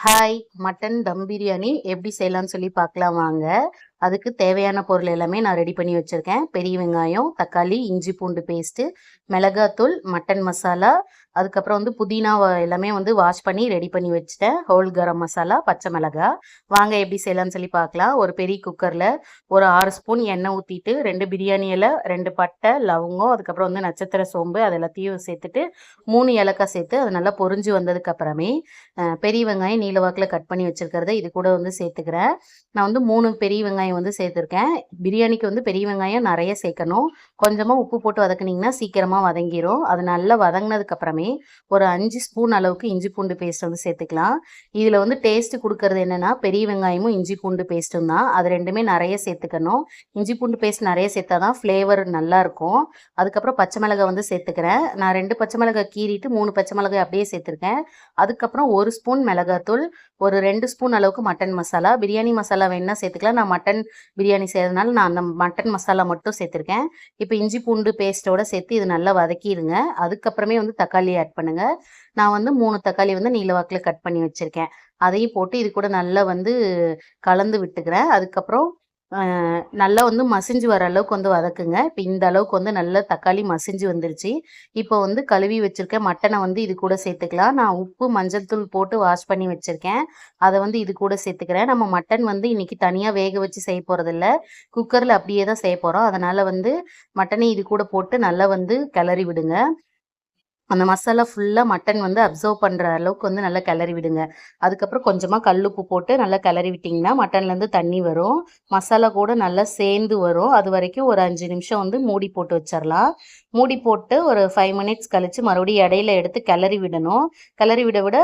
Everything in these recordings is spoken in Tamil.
ஹாய் மட்டன் தம் பிரியாணி எப்படி செய்யலாம்னு சொல்லி பார்க்கலாம் வாங்க. அதுக்கு தேவையான பொருள் எல்லாமே நான் ரெடி பண்ணி வச்சுருக்கேன். பெரிய வெங்காயம் தக்காளி இஞ்சி பூண்டு பேஸ்ட்டு மிளகாத்தூள் மட்டன் மசாலா அதுக்கப்புறம் வந்து புதினா எல்லாமே வந்து வாஷ் பண்ணி ரெடி பண்ணி வச்சுட்டேன். ஹோல் கரம் மசாலா பச்சை மிளகா. வாங்க எப்படி செய்யலாம்னு சொல்லி பார்க்கலாம். ஒரு பெரிய குக்கரில் ஒரு ஆறு ஸ்பூன் எண்ணெய் ஊற்றிட்டு ரெண்டு பிரியாணி இலை ரெண்டு பட்டை லவங்கம் அதுக்கப்புறம் வந்து நட்சத்திர சோம்பு அது எல்லாத்தையும் சேர்த்துட்டு மூணு ஏலக்காய் சேர்த்து அது நல்லா பொரிஞ்சு வந்ததுக்கப்புறமே பெரிய வெங்காயம் நீல வாக்கில் கட் பண்ணி வச்சுருக்கிறத இது கூட வந்து சேர்த்துக்கிறேன். நான் வந்து மூணு பெரிய வெங்காயம் வந்து சேர்த்துருக்கேன். பிரியாணிக்கு வந்து பெரிய வெங்காயம் நிறைய சேர்க்கணும். கொஞ்சமாக உப்பு போட்டு வதக்குனீங்கன்னா சீக்கிரமாக வதங்கிரும். அது நல்லா வதங்கினதுக்கப்புறமே ஒரு அஞ்சு ஸ்பூன் அளவுக்கு இஞ்சி பூண்டு பேஸ்ட் வந்து சேர்த்துக்கலாம். இதில் வந்து டேஸ்ட் கொடுக்கறது என்னென்னா பெரிய வெங்காயமும் இஞ்சி பூண்டு பேஸ்ட்டும் தான். அது ரெண்டுமே நிறைய சேர்த்துக்கணும். இஞ்சி பூண்டு பேஸ்ட் நிறைய சேர்த்தா தான் ஃப்ளேவர் நல்லாயிருக்கும் அதுக்கப்புறம் பச்சை மிளகாய் வந்து சேர்த்துக்கிறேன். நான் ரெண்டு பச்சை மிளகாய் கீறிட்டு மூணு பச்சை மிளகாய் அப்படியே சேர்த்துருக்கேன். அதுக்கப்புறம் ஒரு ஸ்பூன் மிளகாத்தூள் ஒரு ரெண்டு ஸ்பூன் அளவுக்கு மட்டன் மசாலா. பிரியாணி மசாலா வேணா சேர்த்துக்கலாம். நான் மட்டன் பிரியாணி செய்யறதுனால நான் அந்த மட்டன் மசாலா மட்டும் சேர்த்துருக்கேன். இப்போ இஞ்சி பூண்டு பேஸ்ட்டோட சேர்த்து இது நல்லா வதக்கிடுங்க அதுக்கப்புறமே வந்து தக்காளி ஆட் பண்ணுங்க. நான் வந்து மூணு தக்காளி வந்து நீலவாக்கில் கட் பண்ணி வச்சுருக்கேன். அதையும் போட்டு இது கூட நல்லா வந்து கலந்து விட்டுக்கிறேன். அதுக்கப்புறம் நல்லா வந்து மசிஞ்சு வர அளவுக்கு வந்து வதக்குங்க. இப்போ இந்த அளவுக்கு வந்து நல்லா தக்காளி மசிஞ்சு வந்துருச்சு. இப்போ வந்து கழுவி வச்சுருக்க மட்டனை வந்து இது கூட சேர்த்துக்கலாம். நான் உப்பு மஞ்சள் தூள் போட்டு வாஷ் பண்ணி வச்சுருக்கேன். அதை வந்து இது கூட சேர்த்துக்கிறேன். நம்ம மட்டன் வந்து இன்றைக்கி தனியாக வேக வச்சு செய்ய போகிறதில்ல குக்கரில் அப்படியே தான் செய்ய போகிறோம் அதனால் வந்து மட்டனை இது கூட போட்டு நல்லா வந்து கிளறி விடுங்க. அந்த மசாலா ஃபுல்லாக மட்டன் வந்து அப்சர்வ் பண்ணுற அளவுக்கு வந்து நல்லா கிளறி விடுங்க. அதுக்கப்புறம் கொஞ்சமாக கல்லுப்பு போட்டு நல்லா கிளறி விட்டிங்கன்னா மட்டன்லேருந்து தண்ணி வரும். மசாலா கூட நல்லா சேர்ந்து வரும். அது வரைக்கும் ஒரு அஞ்சு நிமிஷம் வந்து மூடி போட்டு வச்சிடலாம் மூடி போட்டு ஒரு ஃபைவ் மினிட்ஸ் கழித்து மறுபடியும் இடையில எடுத்து கிளறி விடணும். கிளறி விட விட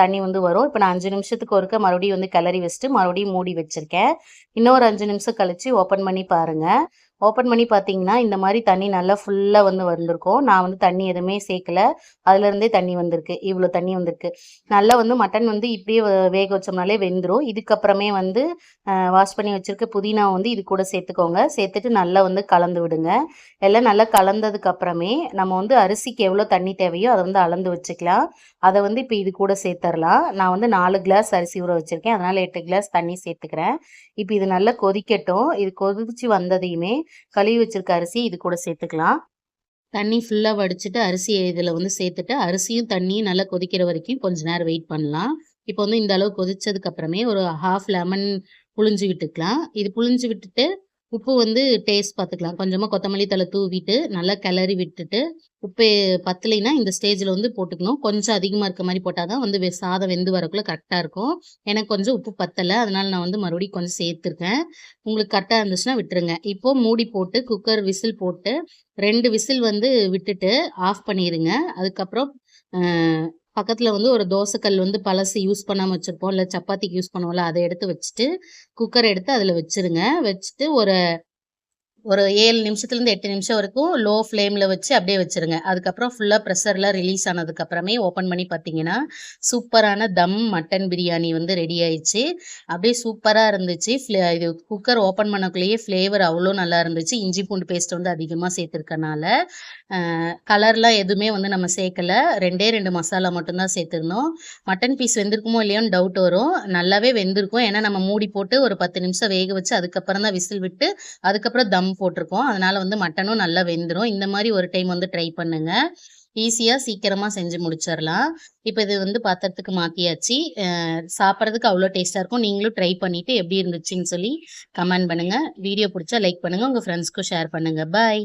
தண்ணி வந்து வரும். இப்போ நான் அஞ்சு நிமிஷத்துக்கு ஒருக்க மறுபடியும் வந்து கிளறி வச்சுட்டு மறுபடியும் மூடி வச்சுருக்கேன். இன்னொரு அஞ்சு நிமிஷம் கழித்து ஓப்பன் பண்ணி பாருங்கள் ஓப்பன் பண்ணி பார்த்தீங்கன்னா இந்த மாதிரி தண்ணி நல்லா ஃபுல்லாக வந்து வந்திருக்கும். நான் வந்து தண்ணி எதுவுமே சேர்க்கல. அதுலேருந்தே தண்ணி வந்திருக்கு. இவ்வளோ தண்ணி வந்திருக்கு. நல்லா வந்து மட்டன் வந்து இப்படியே வேக வச்சோம்னாலே வெந்துடும் இதுக்கப்புறமே வந்து வாஷ் பண்ணி வச்சுருக்க புதினா வந்து இது கூட சேர்த்துக்கோங்க. சேர்த்துட்டு நல்லா வந்து கலந்து விடுங்க. எல்லாம் நல்லா கலந்ததுக்கு அப்புறமே நம்ம வந்து அரிசிக்கு எவ்வளோ தண்ணி தேவையோ அதை வந்து அளந்து வச்சுக்கலாம். அதை வந்து இப்போ இது கூட சேர்த்துடலாம் நான் வந்து நாலு கிளாஸ் அரிசி ஊற வச்சுருக்கேன். அதனால் எட்டு கிளாஸ் தண்ணி சேர்த்துக்கிறேன். இப்போ இது நல்லா கொதிக்கட்டும். இது கொதிச்சு வந்ததையுமே கழுவி வச்சிருக்க அரிசி இது கூட சேர்த்துக்கலாம். தண்ணி ஃபுல்லாக வடிச்சிட்டு அரிசியை இதில் வந்து சேர்த்துட்டு அரிசியும் தண்ணியும் நல்லா கொதிக்கிற வரைக்கும் கொஞ்ச நேரம் வெயிட் பண்ணலாம். இப்போ வந்து இந்த அளவு கொதிச்சதுக்கு அப்புறமே ஒரு ஹாஃப் லெமன் புழிஞ்சு விட்டுக்கலாம். இது புழிஞ்சு விட்டுட்டு உப்பு வந்து டேஸ்ட் பார்த்துக்கலாம் கொஞ்சமாக கொத்தமல்லி தழை தூவிட்டு நல்லா கிளறி விட்டுட்டு உப்பு பத்தலைன்னா இந்த ஸ்டேஜில் வந்து போட்டுக்கணும். கொஞ்சம் அதிகமாக இருக்க மாதிரி போட்டால் தான் வந்து வெ- சாதம் வெந்து வரக்குள்ளே கரெக்டாக இருக்கும். எனக்கு கொஞ்சம் உப்பு பத்தலை அதனால நான் வந்து மறுபடியும் கொஞ்சம் சேர்த்துருக்கேன். உங்களுக்கு கரெக்டாக இருந்துச்சுன்னா விட்டுருங்க. இப்போ மூடி போட்டு குக்கர் விசில் போட்டு ரெண்டு விசில் வந்து விட்டுட்டு ஆஃப் பண்ணிடுங்க அதுக்கப்புறம் பக்கத்தில் வந்து ஒரு தோசைக்கல் வந்து பழசு யூஸ் பண்ணாமல் வச்சுருப்போம். இல்லை சப்பாத்திக்கு யூஸ் பண்ணுவோம்ல அதை எடுத்து வச்சுட்டு குக்கரை எடுத்து அதில் வச்சுருங்க. வச்சுட்டு ஒரு ஒரு ஏழு நிமிஷத்துலேருந்து எட்டு நிமிஷம் வரைக்கும் லோ ஃப்ளேமில் வச்சு அப்படியே வச்சுருங்க. அதுக்கப்புறம் ஃபுல்லாக ப்ரெஷர்லாம் ரிலீஸ் ஆனதுக்கப்புறமே ஓப்பன் பண்ணி பார்த்தீங்கன்னா சூப்பரான தம் மட்டன் பிரியாணி வந்து ரெடி ஆயிடுச்சு. அப்படியே சூப்பராக இருந்துச்சு. ஃப்ளே இது குக்கர் ஓப்பன் பண்ணக்குள்ளேயே ஃப்ளேவர் அவ்வளோ நல்லா இருந்துச்சு. இஞ்சி பூண்டு பேஸ்ட் வந்து அதிகமாக சேர்த்துருக்கனால கலர்லாம் எதுவுமே வந்து நம்ம சேர்க்கல. ரெண்டே ரெண்டு மசாலா மட்டும்தான் சேர்த்துருந்தோம். மட்டன் பீஸ் வெந்திருக்குமோ இல்லையோன்னு டவுட் வரும். நல்லாவே வெந்திருக்கும். ஏன்னா நம்ம மூடி போட்டு ஒரு பத்து நிமிஷம் வேக வச்சு அதுக்கப்புறம் தான் விசில் விட்டு அதுக்கப்புறம் தம் போட்டிருக்கோம். அதனால வந்து மட்டனும் நல்லா வெந்துடும் இந்த மாதிரி ஒரு டைம் வந்து ட்ரை பண்ணுங்க. ஈஸியாக சீக்கிரமாக செஞ்சு முடிச்சிடலாம் இப்போ இது வந்து பாத்திரத்துக்கு மாற்றியாச்சு சாப்பிட்றதுக்கு அவ்வளோ டேஸ்ட்டாக இருக்கும். நீங்களும் ட்ரை பண்ணிவிட்டு எப்படி இருந்துச்சுன்னு சொல்லி கமெண்ட் பண்ணுங்கள் வீடியோ பிடிச்சா லைக் பண்ணுங்கள் உங்கள் ஃப்ரெண்ட்ஸ்க்கும் ஷேர் பண்ணுங்கள் பாய்